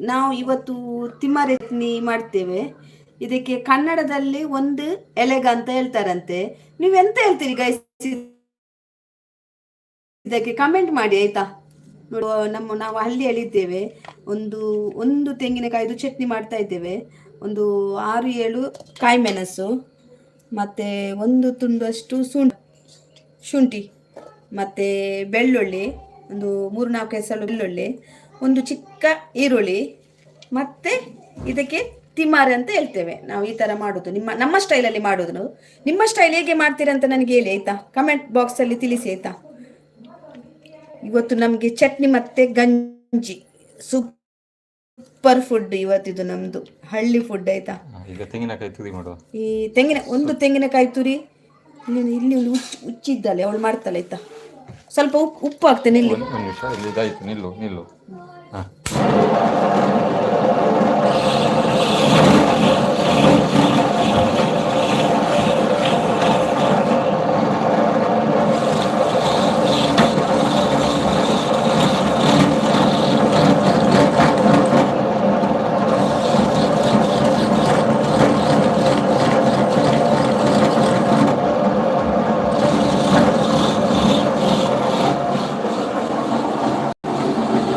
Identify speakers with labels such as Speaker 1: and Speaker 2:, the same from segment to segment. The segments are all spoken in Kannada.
Speaker 1: ನಾವು ಇವತ್ತು ತಿಮ್ಮರೆತ್ನಿ ಮಾಡ್ತೇವೆ. ಇದಕ್ಕೆ ಕನ್ನಡದಲ್ಲಿ ಒಂದು ಎಲೆಗ ಅಂತ ಹೇಳ್ತಾರಂತೆ. ನೀವು ಎಂತ ಹೇಳ್ತೀರಿ ಗೈಸ್ ಇದಕ್ಕೆ ಕಮೆಂಟ್ ಮಾಡಿ ಆಯ್ತಾ? ನಮ್ಮ ನಾವು ಹಳ್ಳಿ ಇದ್ದೇವೆ. ಒಂದು ಒಂದು ತೆಂಗಿನಕಾಯಿದು ಚಟ್ನಿ ಮಾಡ್ತಾ ಇದ್ದೇವೆ. ಒಂದು ಆರು, ಏಳು ಕಾಯಿ ಮೆಣಸು, ಮತ್ತೆ ಒಂದು ತುಂಡಷ್ಟು ಶುಂಠಿ, ಮತ್ತೆ ಬೆಳ್ಳುಳ್ಳಿ, ಒಂದು ಮೂರು ನಾಲ್ಕು ಹೆಸರು ಬೆಳ್ಳುಳ್ಳಿ ಒಂದು ಚಿಕ್ಕ ಈರುಳ್ಳಿ ಮತ್ತೆ ಇದಕ್ಕೆ ತಿಮಾರೆ ಅಂತ ಹೇಳ್ತೇವೆ. ನಾವು ಈ ತರ ಮಾಡೋದು. ನಿಮ್ಮ ನಮ್ಮ ಸ್ಟೈಲಲ್ಲಿ ಮಾಡೋದು ನಾವು. ನಿಮ್ಮ ಸ್ಟೈಲ್ ಹೇಗೆ ಮಾಡ್ತೀರಾ ಅಂತ ನನಗೆ ಹೇಳಿ ಆಯ್ತಾ? ಕಮೆಂಟ್ ಬಾಕ್ಸ್ ಅಲ್ಲಿ ತಿಳಿಸಿ ಆಯ್ತಾ? ಇವತ್ತು ನಮಗೆ ಚಟ್ನಿ ಮತ್ತೆ ಗಂಜಿ. ಸೂಪರ್ ಫುಡ್ ಇವತ್ತಿದು ನಮ್ದು. ಹಳ್ಳಿ ಫುಡ್ ಆಯ್ತಾ?
Speaker 2: ಈಗ ತೆಂಗಿನಕಾಯಿ ತುರಿ ಮಾಡುವ.
Speaker 1: ಈ ತೆಂಗಿನ ಒಂದು ತೆಂಗಿನಕಾಯಿ ತುರಿ. ಇಲ್ಲಿ ಇಲ್ಲಿ ಉಚ್ಚಿದ್ದಾಳೆ ಅವಳು ಮಾಡ್ತಾಳೆ ಆಯ್ತಾ? ಸ್ವಲ್ಪ ಉಪ್ಪು ಉಪ್ಪು ಹಾಕ್ತೇನೆ ಇಲ್ಲಿ
Speaker 2: ನಿಲ್ಲು ನಿಲ್ಲು ಹಾ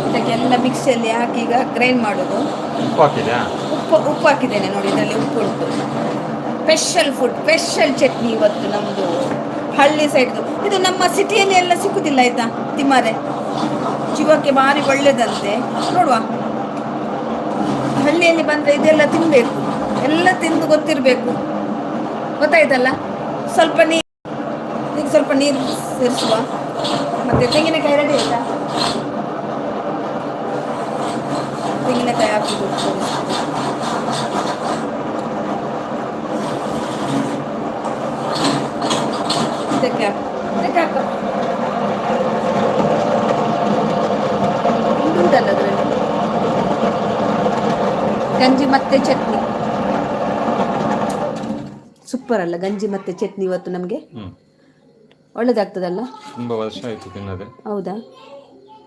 Speaker 1: ಇದಕ್ಕೆಲ್ಲ ಮಿಕ್ಸಿಯಲ್ಲಿ ಹಾಕಿ ಈಗ ಗ್ರೈಂಡ್ ಮಾಡೋದು?
Speaker 2: ಉಪ್ಪು ಹಾಕಿದ್ಯಾ?
Speaker 1: ಉಪ್ಪು ಉಪ್ಪು ಹಾಕಿದ್ದೇನೆ ನೋಡಿ ಇದರಲ್ಲಿ ಉಪ್ಪು ಉಂಟು. ಸ್ಪೆಷಲ್ ಫುಡ್ ಸ್ಪೆಷಲ್ ಚಟ್ನಿ ಇವತ್ತು ನಮ್ಮದು ಹಳ್ಳಿ ಸೈಡ್ದು ಇದು ನಮ್ಮ ಸಿಟಿಯಲ್ಲಿ ಎಲ್ಲ ಸಿಕ್ಕುದಿಲ್ಲ ಆಯ್ತಾ? ತಿಮ್ಮಾರೆ? ಜೀವಕ್ಕೆ ಭಾರಿ ಒಳ್ಳೆಯದಂತೆ ನೋಡುವ. ಹಳ್ಳಿಯಲ್ಲಿ ಬಂದರೆ ಇದೆಲ್ಲ ತಿನ್ನಬೇಕು ಎಲ್ಲ ತಿಂದು ಗೊತ್ತಿರಬೇಕು. ಗೊತ್ತಾಯ್ತಲ್ಲ? ಸ್ವಲ್ಪ ನೀರು ಈಗ ಸ್ವಲ್ಪ ನೀರು ಸೇರಿಸುವ. ಮತ್ತೆ ತೆಂಗಿನಕಾಯಿ ರೆಡಿ ಆಯ್ತಾ? ತೆಂಗಿನಕಾಯಿ ಹಾಕುದು ಇದಕ್ಕೆ ಹಾಕು ಇದಕ್ಕೆ ಹಾಕು ಉಂಟಲ್ಲ ಅದರಲ್ಲಿ ಗಂಜಿ ಮತ್ತೆ ಚಟ್ನಿ ಸೂಪರ್ ಅಲ್ಲ ಗಂಜಿ ಮತ್ತೆ ಚಟ್ನಿ ಇವತ್ತು ನಮಗೆ. ಒಳ್ಳೇದಾಗ್ತದಲ್ಲ?
Speaker 2: ತುಂಬಾ ವರ್ಷ ಆಯ್ತು ತಿನ್ನದೆ.
Speaker 1: ಹೌದಾ?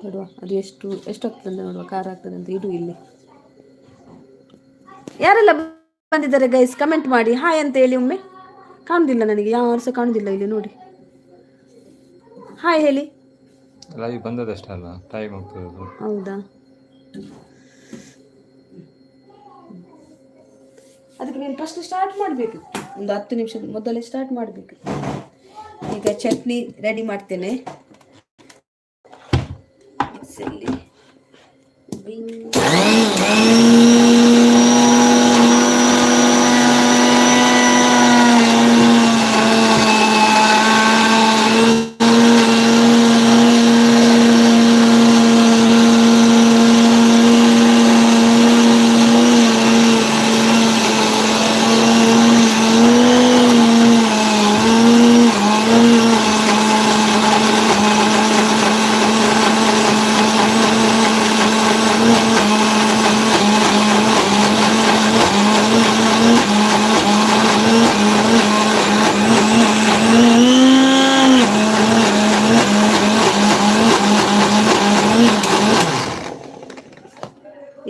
Speaker 1: ನೋಡುವ. ಅದು ಎಷ್ಟು ಎಷ್ಟು ಅಂತ ನೋಡುವ? ಖಾರ ಆಗ್ತದೆ ಅಂತ ಇಡು ಇಲ್ಲಿ. ಯಾರೆಲ್ಲ ಬಂದಿದ್ದಾರೆ ಗೈಸ್ ಕಮೆಂಟ್ ಮಾಡಿ. ಹಾಯ್ ಅಂತ ಹೇಳಿ ಒಮ್ಮೆ. ಕಾಣುದಿಲ್ಲ ನನಗೆ. ಯಾರು ಸಹ ಕಾಣುದಿಲ್ಲ ಇಲ್ಲಿ ನೋಡಿ. ಹಾಯ್ ಹೇಳಿ.
Speaker 2: ಲೈವ್ ಬಂದದಷ್ಟೇ ಅಲ್ಲ? ಟೈಮ್ ಹೋಗ್ತದೆ
Speaker 1: ಹೌದಾ? ಅದಕ್ಕೆ ನೀನು ಫಸ್ಟ್ ಸ್ಟಾರ್ಟ್ ಮಾಡಬೇಕು. ಒಂದು ಹತ್ತು ನಿಮಿಷ ಮೊದಲೇ ಸ್ಟಾರ್ಟ್ ಮಾಡಬೇಕು. ಈಗ ಚಟ್ನಿ ರೆಡಿ ಮಾಡ್ತೇನೆ.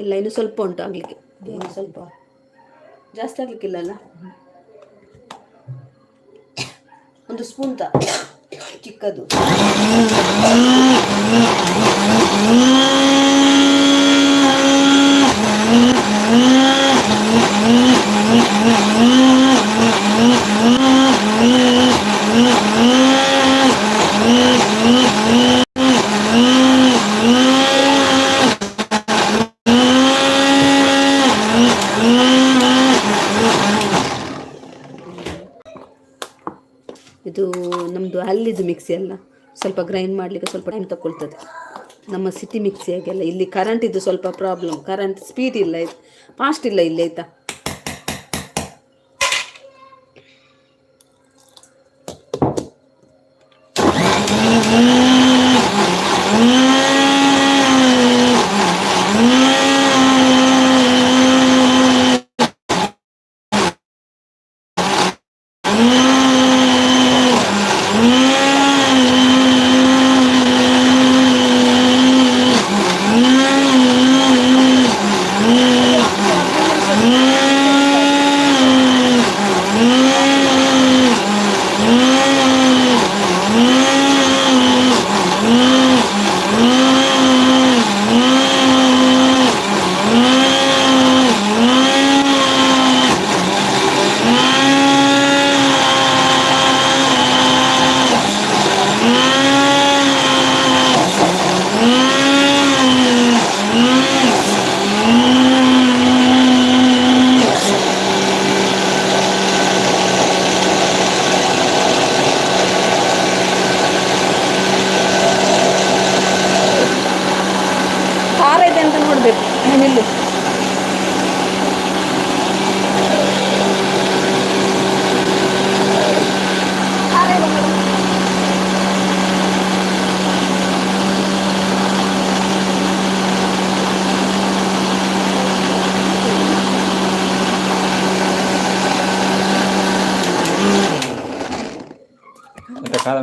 Speaker 1: ಇಲ್ಲ ಇನ್ನು ಸ್ವಲ್ಪ ಉಂಟು ಆಗ್ಲಿಕ್ಕೆ. ಇನ್ನು ಸ್ವಲ್ಪ ಜಾಸ್ತಿ ಆಗ್ಲಿಕ್ಕಿಲ್ಲ ಅಲ್ಲ? ಒಂದು ಸ್ಪೂನ್ ತ. ಚಿಕ್ಕದು. ಇದು ನಮ್ಮದು ಅಲ್ಲಿದು ಮಿಕ್ಸಿ ಅಲ್ಲ. ಸ್ವಲ್ಪ ಗ್ರೈಂಡ್ ಮಾಡಲಿಕ್ಕೆ ಸ್ವಲ್ಪ ಟೈಮ್ ತಗೊಳ್ತದೆ ನಮ್ಮ ಸಿಟಿ ಮಿಕ್ಸಿ ಹಾಗೆಲ್ಲ. ಇಲ್ಲಿ ಕರೆಂಟಿದ್ದು ಸ್ವಲ್ಪ ಪ್ರಾಬ್ಲಮ್ ಕರೆಂಟ್ ಸ್ಪೀಡ್ ಇಲ್ಲ ಇದು. ಫಾಸ್ಟ್ ಇಲ್ಲ ಇಲ್ಲಿ, ಆಯ್ತಾ?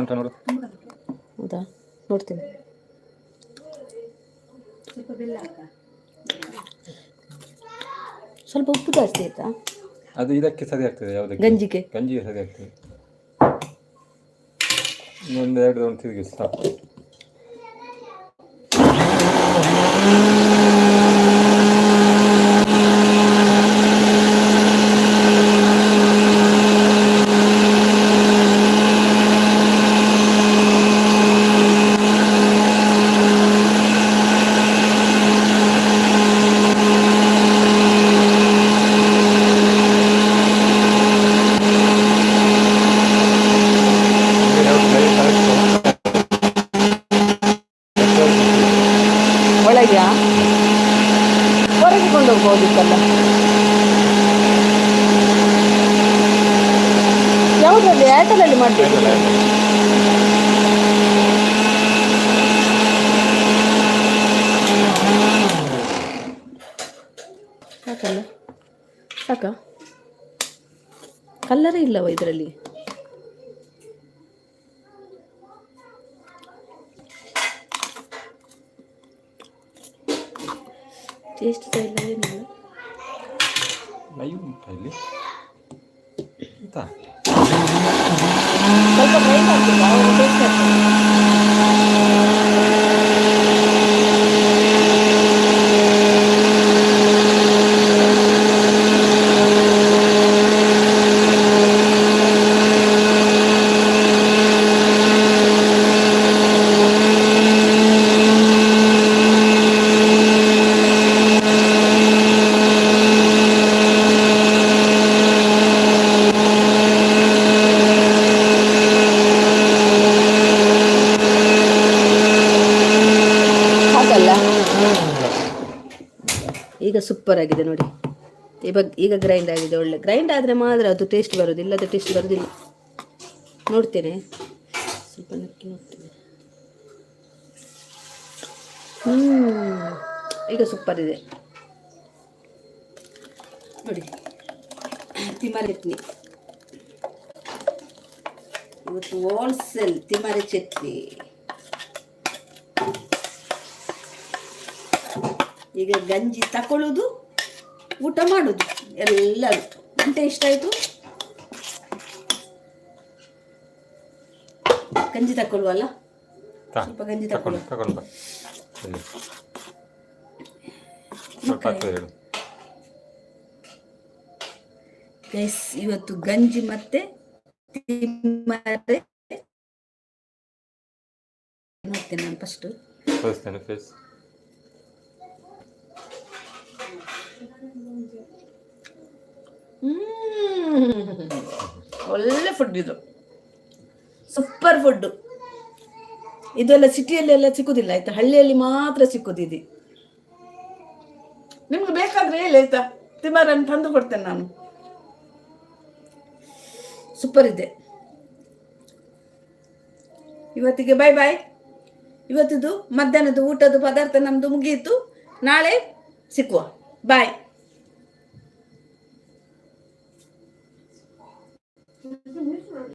Speaker 2: ಉಂಟಾ ನೋಡು.
Speaker 1: ಹೌದಾ? ನೋಡ್ತೀನಿ. ಸ್ವಲ್ಪ ಉಪ್ಪು ಜಾಸ್ತಿ ಆಯ್ತಾ?
Speaker 2: ಅದು ಇದಕ್ಕೆ ಸರಿ ಆಗ್ತದೆ ಯಾವುದಕ್ಕೆ?
Speaker 1: ಗಂಜಿಗೆ.
Speaker 2: ಗಂಜಿಗೆ ಸರಿ ಆಗ್ತದೆ. ಒಂದು ಎರಡು ರೌಂಡ್ ತಿರುಗಿ ಸಾಕು.
Speaker 1: ಯಾವುದ್ರಲ್ಲಿ ಏರ್ಟೆಲಲ್ಲಿ ಮಾಡ್ತೀವಿ ಸಾಕಲ್ಲ? ಸಾಕ? ಕಲ್ಲರೇ ಇಲ್ಲವ ಇದರಲ್ಲಿ? ಟೇಸ್ಟ್ ಸಹ ಇಲ್ಲ ಏನಿಲ್ಲ
Speaker 2: ಲೈವ್ ಉಂಟಾ ಇಲ್ಲಿ? ಆಯ್ತಾ
Speaker 1: Hãy subscribe ಸೂಪರ್ ಆಗಿದೆ ನೋಡಿ. ಇವಾಗ ಈಗ ಗ್ರೈಂಡ್ ಆಗಿದೆ, ಒಳ್ಳೆ ಗ್ರೈಂಡ್ ಆದರೆ ಮಾತ್ರ ಅದು ಟೇಸ್ಟ್ ಬರೋದು ಇಲ್ಲದ ಟೇಸ್ಟ್ ಬರೋದಿಲ್ಲ. ನೋಡ್ತೇನೆ. ಸ್ವಲ್ಪ ನಕ್ಕಿ ನೋಡ್ತೇನೆ. ಹ್ಮ್, ಈಗ ಸೂಪರ್ ಇದೆ. ನೋಡಿ ತಿಮರೆ ಚಟ್ನಿ ಇವತ್ತು ಹೋಲ್ಸೇಲ್ ತಿಮರೆ ಚಟ್ನಿ. ಈಗ ಗಂಜಿ ತಕೊಳ್ಳೋದು ಊಟ ಮಾಡೋದು ಎಲ್ಲರೂ. ಗಂಟೆ ಆಯಿತು? ಗಂಜಿ ತಕೊಳ್ಳುವಲ್ಲ ಸ್ವಲ್ಪ ಗಂಜಿ
Speaker 2: ಹೇಳು.
Speaker 1: ಗೈಸ್ ಇವತ್ತು ಗಂಜಿ ಮತ್ತೆ ನೋಡ್ತೇನೆ ನಾನು ಫಸ್ಟು ಫುಡ್ ಇದು. ಸೂಪರ್ ಫುಡ್ಡು ಇದೆಲ್ಲ ಸಿಟಿಯಲ್ಲಿ ಎಲ್ಲ ಸಿಕ್ಕುದಿಲ್ಲ, ಆಯ್ತಾ? ಹಳ್ಳಿಯಲ್ಲಿ ಮಾತ್ರ ಸಿಕ್ಕುದಿದೆ ನಿಮ್ಗೆ ಬೇಕಾದ್ರೆ ಹೇಳಿ, ಆಯ್ತಾ? ತಿಮಾರನ್ನು ತಂದು ಕೊಡ್ತೇನೆ ನಾನು. ಸೂಪರ್ ಇದೆ. ಇವತ್ತಿಗೆ ಬಾಯ್ ಬಾಯ್ ಇವತ್ತಿದು ಮಧ್ಯಾಹ್ನದ ಊಟದ ಪದಾರ್ಥ ನಮ್ದು ಮುಗಿಯಿತು. ನಾಳೆ ಸಿಕ್ಕುವ. ಬಾಯ್ 女主。